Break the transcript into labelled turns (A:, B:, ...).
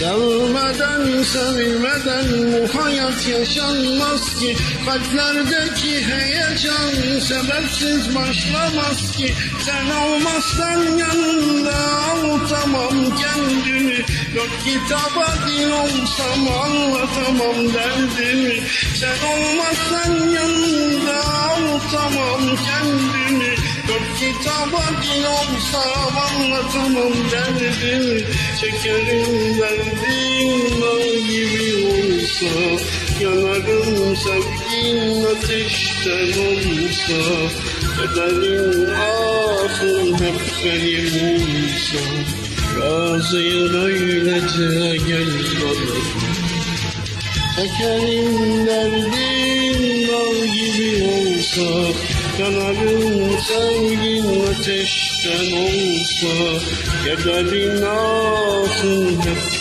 A: Sevmeden sevilmeden bu hayat yaşanmaz ki. Kalplerdeki heyecan sebepsiz başlamaz ki. Sen olmazsan yanında avutamam kendimi. Yok kitaba dil olsam anlatamam derdimi. Sen olmazsan yanında avutamam kendimi Yok kitaba dil olsam anlatamam derdimi Çekerim derdim nar gibi olsa. Yanarım sevgin ateşten olsa. Kederin ahın hep benim olsa. Razıyım öylece gel bana. Çekerim derdim nar gibi olsa Yanarım sevgin ateşten olsa Kederin ahın hep